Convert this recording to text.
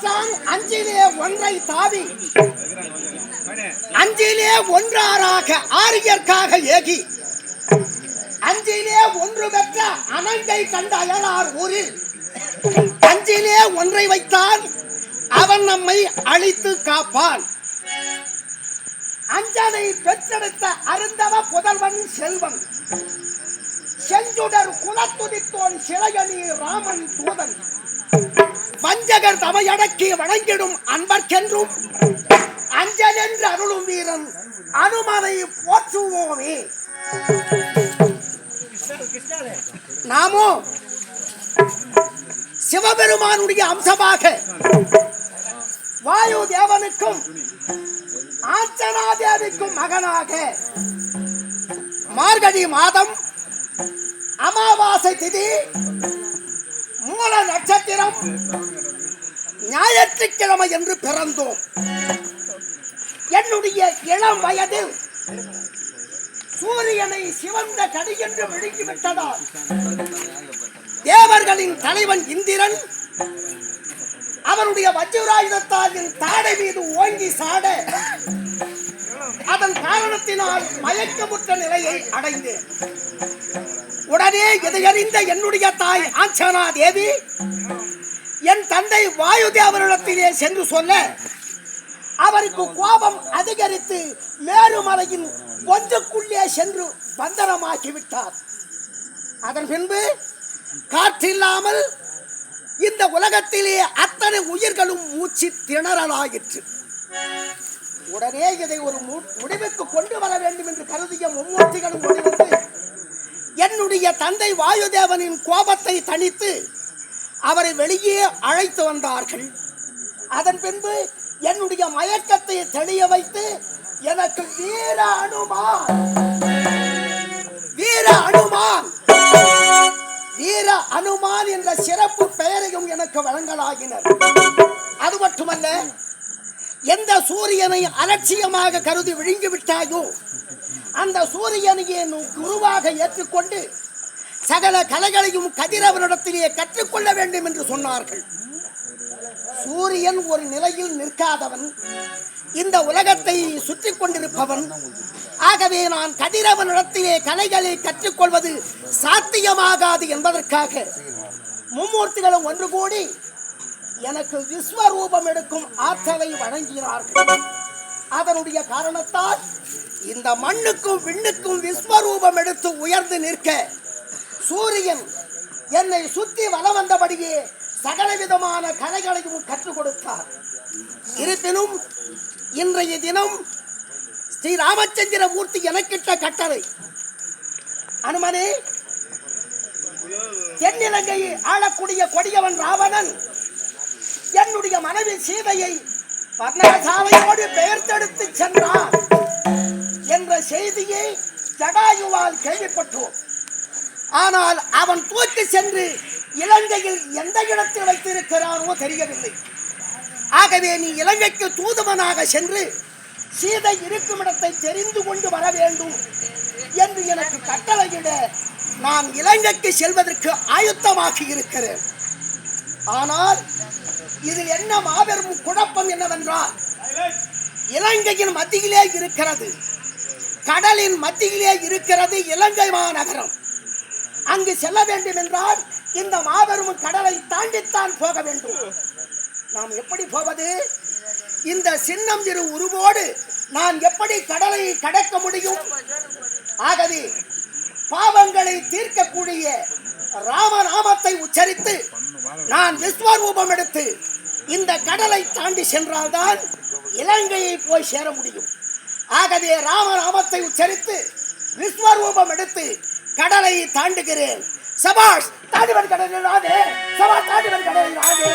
பெற்றான் அஞ்சிலே ஒன்றை தாவி. அஞ்சிலே ஒன்றாராக ஆரியர்க்காக ஏகி. அஞ்சிலே ஒன்று பெற்ற அனங்கை கண்ட அயலார் ஊரில். அஞ்சிலே ஒன்றை வைத்தான் அவன் நம்மை அழித்து காப்பான். அஞ்சனை பெற்றெடுத்த அருந்தவ புதல்வன் செல்வன். செஞ்சுடர் குலத்துடித்தோன் சிலையணி ராமன் தூதன். வஞ்சகர் தவையடக்கி வணங்கிடும் அன்பர்க்கென்றும் அஞ்சல் என்று அருளும் வீரன் அனுமனை போற்றுவோமே. நாமோ சிவபெருமானுடைய அம்சமாக வாயு தேவனுக்கும் ஆச்சனா தேவிக்கும் மகனாக மார்கழி மாதம் அமாவாசை திதி மூல நட்சத்திரம் ஞாயிற்றுக்கிழமை என்று பிறந்தோம். என்னுடைய இளம் வயதில் சூரியனை சிவந்த கடி என்று விழுங்கிவிட்டதால் தேவர்களின் தலைவன் இந்திரன் அவருடைய வஜ்ராயுதத்தால் என் தாடை மீது ஓங்கி சாட அதன் காரணத்தினால் மயக்கமுற்ற நிலையை அடைந்தேன். உடனே இதையறிந்த என்னுடைய தாய் ஆஞ்சனா தேவி என் தந்தை வாயு தேவரிடத்திலே சென்று சொல்ல அவருக்கு கோபம் அதிகரித்து மேருமலையின் ஒன்றுக்குள்ளே சென்று பந்தனமாக்கி விட்டார் அதன் பின்பு காற்றில்லாமல் இந்த உலகத்திலே அத்தனை உயிர்களும் மூச்சு திணறலாயிற்று. உடனே இதை ஒரு மு- முடிவுக்கு கொண்டு வர வேண்டும் என்று கருதிய மும்மூர்த்திகளும் முடிவுக்கு என்னுடைய தந்தை வாயுதேவனின் கோபத்தை தணித்து அவரை வெளியே அழைத்து வந்தார்கள். அதன் பின்பு என்னுடைய மயக்கத்தை தெளிய வைத்து எனக்கு வீர அனுமான் வீர அனுமான் வீர அனுமான் என்ற சிறப்பு பெயரையும் எனக்கு வழங்கலாகினர் அது மட்டுமல்ல எந்த சூரியனை அலட்சியமாக கருதி விழுங்கி விட்டாயோ அந்த சூரியனையே குருவாக ஏற்றுக்கொண்டு சகல கலைகளையும் கதிரவனிடத்திலே கற்றுக்கொள்ள வேண்டும் என்று சொன்னார்கள். சூரியன் ஒரு நிலையில் நிற்காதவன். இந்த உலகத்தை சுற்றி கொண்டிருப்பவன். ஆகவே நான் கதிரவனிடத்திலே கலைகளை கற்றுக்கொள்வது சாத்தியமாகாது என்பதற்காக மும்மூர்த்திகளும் ஒன்று கூடி எனக்கு விஸ்வரூபம் எடுக்கும் ஆற்றலை வழங்கினார்கள். அதனுடைய காரணத்தால் இந்த மண்ணுக்கும் விண்ணுக்கும் விஸ்வரூபம் எடுத்து உயர்ந்து நிற்க சூரியன் என்னை சுத்தி வலம் வந்தபடியே சகல விதமான கலைகளையும் கற்றுக் கொடுத்தார். இருப்பினும் இன்றைய தினம் ஸ்ரீ ராமச்சந்திர மூர்த்தி எனக்கிட்ட கட்டளை. அனுமனே தென்னிலங்கையை ஆளக்கூடிய கொடியவன் ராவணன் என்னுடைய மனைவி சீதையை பர்ணசாலையோடு பெயர்த்தெடுத்து சென்றான். ஜடாயுவால் கேள்விப்பட்டோம். ஆனால் அவன் தூக்கி சென்று இலங்கையில் எந்த இடத்தில் வைத்திருக்கிறானோ தெரியவில்லை. ஆகவே நீ இலங்கைக்கு தூதுவனாக சென்று சீதை இருக்கும் இடத்தை தெரிந்து கொண்டு வர வேண்டும் என்று எனக்கு கட்டளையிட நான் இலங்கைக்கு செல்வதற்கு ஆயுத்தமாக இருக்கிறேன். ஆனால் இதில் என்ன மாபெரும் குழப்பம் என்னவென்றால் இலங்கையின் மத்தியிலே இருக்கிறது. கடலின் மத்தியிலே இருக்கிறது இலங்கை மாநகரம். அங்கு செல்ல வேண்டும் என்றால் இந்த மாபெரும் கடலை தாண்டித்தான் போக வேண்டும். நாம் எப்படி போவது? இந்த சின்னம் இரு உருவோடு நான் எப்படி கடலை கடக்க முடியும்? ஆகவே பாவங்களை தீர்க்கக்கூடிய ராமநாமத்தை உச்சரித்து நான் விஸ்வரூபம் எடுத்து இந்த கடலை தாண்டி சென்றால்தான் இலங்கையை போய் சேர முடியும். ஆகவே ராமநாமத்தை உச்சரித்து விஸ்வரூபம் எடுத்து கடலை தாண்டுகிறேன். சபாஷ் தாண்டிவன் கடலில் ஆதே சபாஷ் தாண்டிவன் கடலில் ஆதே